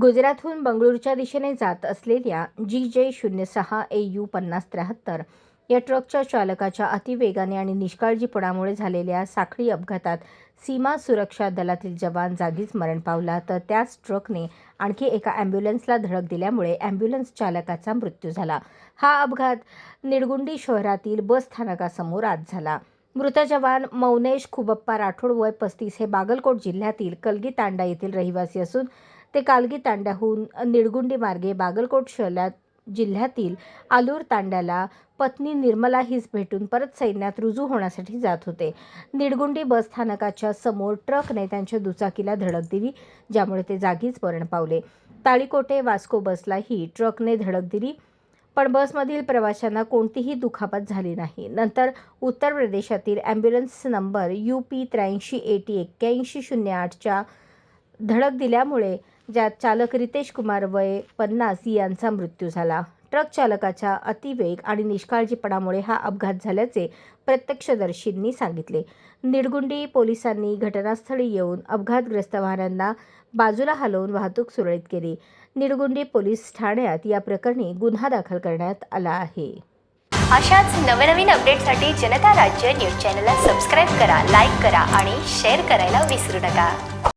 गुजरातहून बंगळुरूच्या दिशेने जात असलेल्या जी जे शून्य सहा ए यू पन्नास त्र्याहत्तर या ट्रकच्या चालकाच्या अतिवेगाने आणि निष्काळजीपणामुळे झालेल्या साखळी अपघातात सीमा सुरक्षा दलातील जवान जागीच मरण पावला. तर त्याच ट्रकने आणखी एका ॲम्ब्युलन्सला धडक दिल्यामुळे ॲम्ब्युलन्स चालकाचा मृत्यू झाला. हा अपघात निडगुंडी शहरातील बस स्थानकासमोर आज झाला. मृत जवान मौनेश खुबप्पा राठोड वय पस्तीस हे बागलकोट जिल्ह्यातील कलगी तांडा येथील रहिवासी असून ते कालगी तांड्याहून निळगुंडी मार्गे बागलकोट शहरात जिल्ह्यातील आलूर तांड्याला पत्नी निर्मला हिस भेटून परत सैन्यात रुजू होण्यासाठी जात होते. निडगुंडी बस स्थानकाच्या समोर ट्रकने त्यांच्या दुचाकीला धडक दिली ज्यामुळे ते जागीच मरण पावले. ताळीकोटे वास्को बसलाही ट्रकने धडक दिली पण बसमधील प्रवाशांना कोणतीही दुखापत झाली नाही. नंतर उत्तर प्रदेशातील ॲम्ब्युलन्स नंबर यू पी त्र्याऐंशी एटी एक्क्याऐंशी शून्य आठच्या धडक दिल्यामुळे ज्यात चालक रितेश कुमार वय पन्नास यांचा मृत्यू झाला. ट्रक चालकाच्या अतिवेग आणि निष्काळजीपणामुळे हा अपघात झाल्याचे प्रत्यक्षदर्शींनी सांगितले. निडगुंडी पोलिसांनी घटनास्थळी येऊन अपघातग्रस्त वाहनांना बाजूला हलवून वाहतूक सुरळीत केली. निडगुंडी पोलीस ठाण्यात या प्रकरणी गुन्हा दाखल करण्यात आला आहे. अशाच नवनवीन अपडेटसाठी जनता राज्य न्यूज चॅनलला सबस्क्राईब करा लाईक करा आणि शेअर करायला विसरू नका.